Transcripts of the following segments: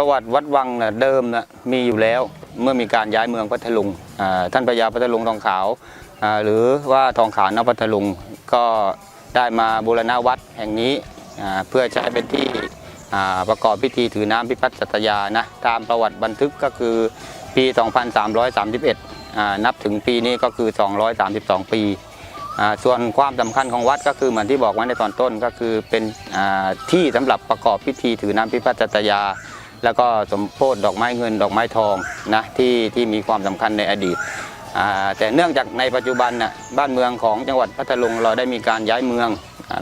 ประวัติวัดวังน่ะเดิมน่ะมีอยู่แล้วเมื่อมีการย้ายเมืองพัทลุงท่านพญาพัทลุงทองขาว หรือว่าทองขาวนพัทลุงก็ได้มาบูรณะวัดแห่งนี้เพื่อใช้เป็นที่ประกอบพิธีถือน้ำพิพัฒน์สัตยานะตามประวัติบันทึกก็คือปี 2331อ่านับถึงปีนี้ก็คือ 232 ปีอ่าส่วนความสำคัญของวัดก็คือเหมือนที่บอกไว้ในตอนต้นก็คือเป็นที่สำหรับประกอบพิธีถือน้ำพิพัฒน์สัตยา แล้วก็สมโพธิดอกไม้เงินดอกไม้ทองนะที่ที่มีความสำคัญในอดีต แต่เนื่องจากในปัจจุบันน่ะบ้านเมืองของจังหวัดพัทลุงเราได้มีการย้ายเมือง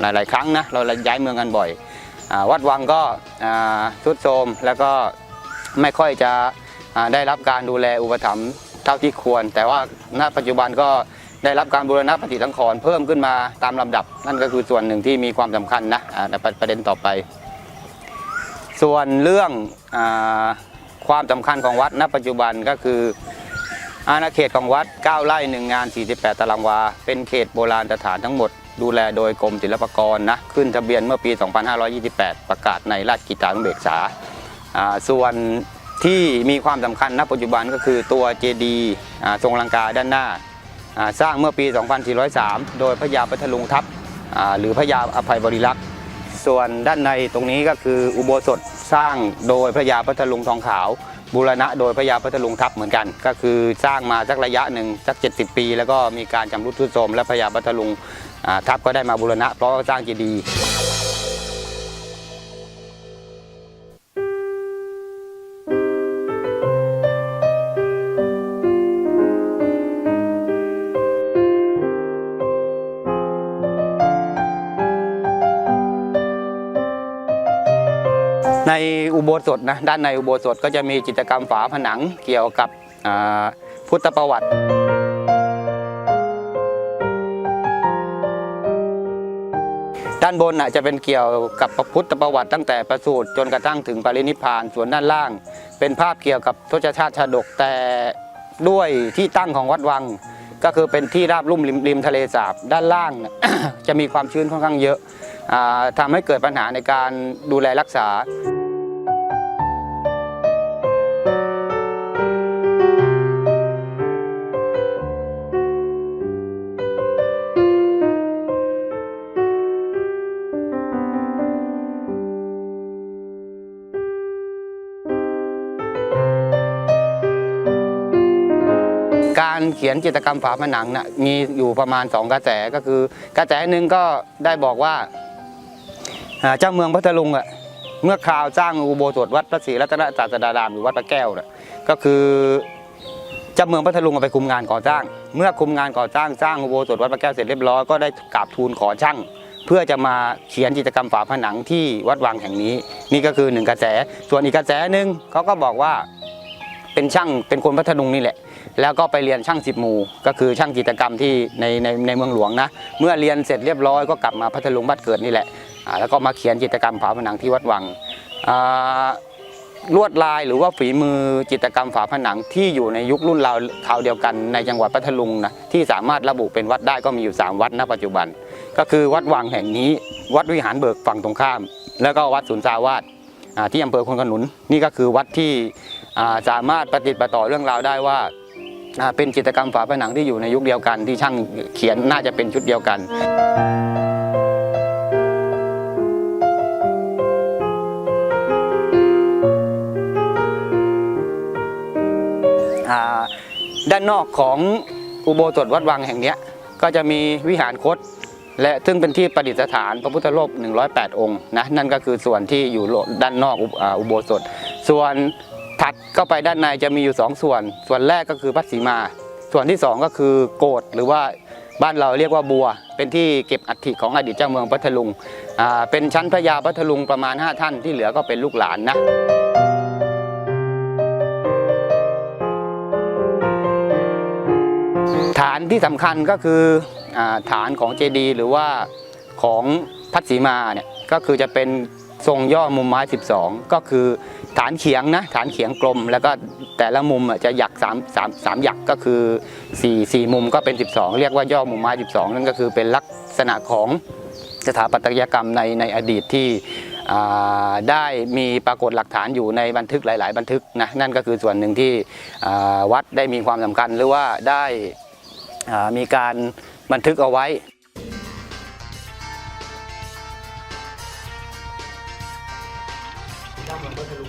หลาย ๆ ครั้งนะเราย้ายเมืองกันบ่อยอวัดวังก็ทรุดโทรมแล้วก็ไม่ค่อยจะได้รับการดูแลอุปถัมภ์เท่าที่ควร แต่ว่าณปัจจุบันก็ได้รับการบูรณะปฏิสังขรณ์เพิ่มขึ้นมาตามลำดับ นั่นก็คือส่วนหนึ่งที่มีความสำคัญนะแต่ประเด็นต่อไป ส่วนเรื่องอความสำคัญของวัดณปัจจุบันก็คือ อาณาเขตของวัด 9 ไร่1งาน 48 ตารางวา เป็นเขตโบราณสถานทั้งหมด ดูแลโดยกรมศิลปากรนะขึ้นทะเบียนเมื่อปี 2528 ประกาศในราชกิจจานุเบกษา ส่วนที่มีความสำคัญณปัจจุบันก็คือตัวเจดีย์ทรงลังกาด้านหน้า สร้างเมื่อปี 2403 โดยพระยาพัทลุงทัพหรือพระยาอภัยบริลักษ์ส่วนด้านในตรงนี้ก็คืออุโบสถ สร้างโดยพระยาพัทลุงทองขาว บูรณะโดยพระยาพัทลุงทัพเหมือนกัน ก็คือสร้างมาสักระยะหนึ่งสัก 70 ปี แล้วก็มีการจำรุดทรุดโทรมและพระยาพัทลุงทัพก็ได้มาบูรณะเพราะว่าสร้างเจดีย์ ในอุโบสถนะด้านในอุโบสถก็จะมีจิตกรรมฝาผนังเกี่ยวกับพุทธประวัติด้านบนน่ะจะเป็นเกี่ยวกับพระพุทธประวัติตั้งแต่ประสูติจนกระทั่งถึงปรินิพพานส่วนด้านล่าง เป็นภาพเกี่ยวกับทศชาติชาดกแต่ด้วยที่ตั้งของวัดวัง ก็คือเป็นที่ราบลุ่มริมรมทะเลสาบด้านล่าง จะมีความชื้นค่อนข้างเยอะอ่าทำให้เกิดปัญหาในการดูแลรักษา การเขียนจิตรกรรมฝาผนังนะ่ะมีอยู่ประมาณ 2 กระแสก็คือ กระแสหนึ่งก็ได้บอกว่าเจ้าเมืองพัทลุงอะเมื่อคราวสร้างอุโบสถวัดพระศรีรัตนศาสดารามหรือวัดพระแก้วน่ะก็คือเจ้าเมืองพัทลุงเอาไปคุมงานก่อสร้าง เมื่อคุมงานก่อสร้างสร้างอุโบสถวัดพระแก้วเสร็จเรียบร้อยก็ได้กราบทูลขอช่างเพื่อจะมาเขียนจิตรกรรมฝาผนังที่วัดวังแห่งนี้ นี่ก็คือหนึ่งกระแส ส่วนอีกกระแสหนึ่งเขาก็บอกว่า เป็นช่างเป็นคนพัทลุงนี่แหละ แล้วก็ไปเรียนช่างสิบหมู่ ก็คือช่างจิตรกรรมที่ในในในเมืองหลวงนะ เมื่อเรียนเสร็จเรียบร้อยก็กลับมาพัทลุงบ้านเกิดนี่แหละอ่าแล้วก็มาเขียนจิตรกรรมฝาผนังที่วัดวังอ่าลวดลายหรือว่าฝีมือจิตรกรรมฝาผนังที่อยู่ในยุครุ่นราวคราวเดียวกันในจังหวัดพัทลุงนะที่สามารถระบุเป็นวัดได้ก็มีอยู่ 3 วัดณปัจจุบัน ก็คือวัดวังแห่งนี้ วัดวิหารเบิกฝั่งตรงข้าม แล้วก็วัดสุนทราวาสที่อำเภอควนขนุนนี่ก็คือวัดที่ สามารถปฏิดประต่อเรื่องราวได้ว่าเป็นจิตรกรรมฝาผนังที่อยู่ในยุคเดียวกัน ที่ช่างเขียนน่าจะเป็นชุดเดียวกันด้านนอกของอุโบสถวัดวังแห่งนี้ก็จะมีวิหารคต และซึ่งเป็นที่ประดิษฐานพระพุทธรูป108 องค์นะนั่นก็คือส่วนที่อยู่ด้านนอกอุโบสถ ส่วน ถัดเข้าไปด้านในจะมีอยู่ 2 ส่วน ส่วนแรกก็คือพระศรีมา ส่วนที่ 2 ก็คือโกดหรือว่าบ้านเราเรียกว่าบัว เป็นที่เก็บอัฐิของอดีตเจ้าเมืองพัทลุงอ่าเป็นชั้นพระยาพัทลุงประมาณ 5 ท่านที่เหลือก็เป็นลูกหลานนะฐานที่สำคัญก็คืออาฐานของเจดีย์หรือว่าของพัทสีมาเนี่ยก็คือจะเป็น ทรงย่อมุมไม้ 12 ก็คือฐานเขียงนะฐานเขียงกลม แล้วก็แต่ละมุมจะหยัก3 3 3หยักก็คือ 4 4 มุมก็เป็น 12 เรียกว่าย่อมุมไม้ 12 นั่นก็คือเป็นลักษณะของสถาปัตยกรรมในในอดีตที่ได้มีปรากฏหลักฐานอยู่ในบันทึกหลาย ๆ บันทึกนะนั่นก็คือส่วนหนึ่งที่วัดได้มีความสำคัญหรือว่าได้มีการบันทึกเอาไว้ Vamos a ver